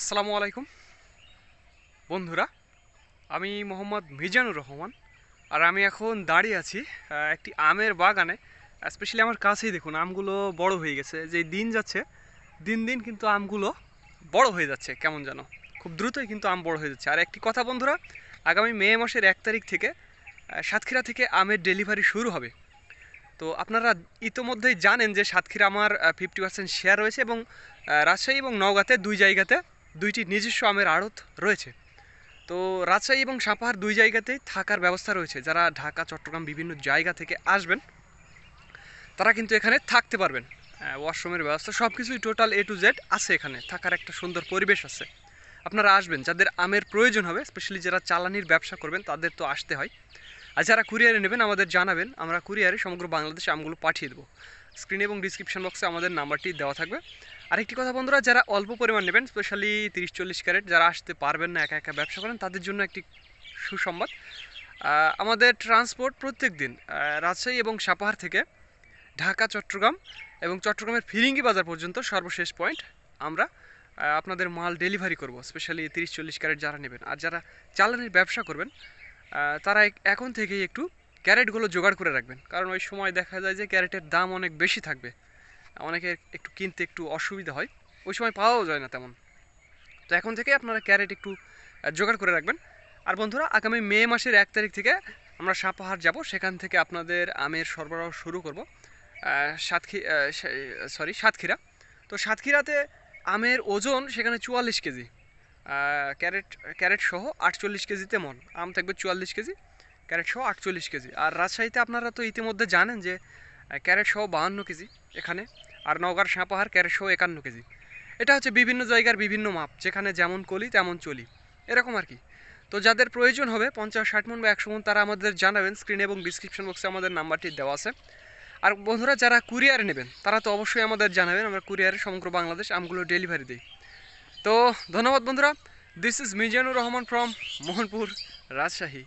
আসসালামু আলাইকুম। বন্ধুরা, আমি মোহাম্মদ মিজানুর রহমান আর আমি এখন দাঁড়িয়ে আছি একটি আমের বাগানে। স্পেশালি আমার কাছেই দেখুন, আমগুলো বড় হয়ে গেছে। যে দিন যাচ্ছে, দিন দিন কিন্তু আমগুলো বড় হয়ে যাচ্ছে, কেমন যেন। খুব দ্রুতই কিন্তু আম বড় হয়ে যাচ্ছে। আর একটি কথা বন্ধুরা, আগামী মে মাসের এক তারিখ থেকে সাতক্ষীরা থেকে আমের ডেলিভারি শুরু হবে। তো আপনারা ইতোমধ্যেই জানেন যে সাতক্ষীরা আমার ফিফটি পার্সেন্ট শেয়ার রয়েছে এবং রাজশাহী এবং নওগাঁতে দুই জায়গাতে দুইটি নিজস্ব আমের আড়ত রয়েছে। তো রাজশাহী এবং সাপাহার দুই জায়গাতেই থাকার ব্যবস্থা রয়েছে। যারা ঢাকা, চট্টগ্রাম বিভিন্ন জায়গা থেকে আসবেন, তারা কিন্তু এখানে থাকতে পারবেন। ওয়াশরুমের ব্যবস্থা সব কিছুই টোটাল এ টু জেড আছে এখানে। থাকার একটা সুন্দর পরিবেশ আছে। আপনারা আসবেন। যাদের আমের প্রয়োজন হবে স্পেশালি যারা চালানির ব্যবসা করবেন, তাদের তো আসতে হয়। আর যারা কুরিয়ারে নেবেন, আমাদের জানাবেন। আমরা কুরিয়ারে সমগ্র বাংলাদেশে আমগুলো পাঠিয়ে দেবো। স্ক্রিন এবং ডিসক্রিপশন বক্সে আমাদের নাম্বারটি দেওয়া থাকবে। আরেকটি কথা বন্ধুরা, যারা অল্প পরিমাণ নেবেন স্পেশালি তিরিশ চল্লিশ ক্যারেট, যারা আসতে পারবেন না, একা একা ব্যবসা করেন, তাদের জন্য একটি সুসংবাদ। আমাদের ট্রান্সপোর্ট প্রত্যেক দিন রাজশাহী এবং সাপাহার থেকে ঢাকা, চট্টগ্রাম এবং চট্টগ্রামের ফিরিঙ্গি বাজার পর্যন্ত সর্বশেষ পয়েন্ট আমরা আপনাদের মাল ডেলিভারি করব স্পেশালি তিরিশ চল্লিশ ক্যারেট যারা নেবেন। আর যারা চালানির ব্যবসা করবেন তারা এখন থেকেই একটু ক্যারেটগুলো জোগাড় করে রাখবেন। কারণ ওই সময় দেখা যায় যে ক্যারেটের দাম অনেক বেশি থাকবে। অনেকের একটু কিনতে একটু অসুবিধা হয়। ওই সময় পাওয়াও যায় না তেমন। তো এখন থেকে আপনারা ক্যারেট একটু জোগাড় করে রাখবেন। আর বন্ধুরা, আগামী মে মাসের এক তারিখ থেকে আমরা সাপাহার যাব। সেখান থেকে আপনাদের আমের সরবরাহ শুরু করব। সাতক্ষী সরি, সাতক্ষীরা। তো সাতক্ষীরাতে আমের ওজন সেখানে চুয়াল্লিশ কেজি। ক্যারেট ক্যারেট সহ আটচল্লিশ কেজিতে মন। আম থাকবে চুয়াল্লিশ কেজি। ক্যারেট সহ আটচল্লিশ কেজি। আর রাজশাহীতে আপনারা তো ইতিমধ্যে জানেন যে ক্যারেট সহ বাহান্ন কেজি এখানে, আর নওগাঁর সাঁপাহার ক্যারেট সহ একান্ন কেজি। এটা হচ্ছে বিভিন্ন জায়গার বিভিন্ন মাপ, যেখানে যেমন কলি, তেমন চলি। এরকম আর কি। তো যাদের প্রয়োজন হবে, পঞ্চাশ, ষাট মন বা একশো মন, তারা আমাদের জানাবেন। স্ক্রিনে এবং ডিসক্রিপশন বক্সে আমাদের নাম্বারটি দেওয়া আছে। আর বন্ধুরা, যারা কুরিয়ারে নেবেন, তারা তো অবশ্যই আমাদের জানাবেন। আমরা কুরিয়ারে সমগ্র বাংলাদেশ আমগুলো ডেলিভারি দিই। তো ধন্যবাদ বন্ধুরা। This is Mizanur Rahman from Mohanpur, Rajshahi.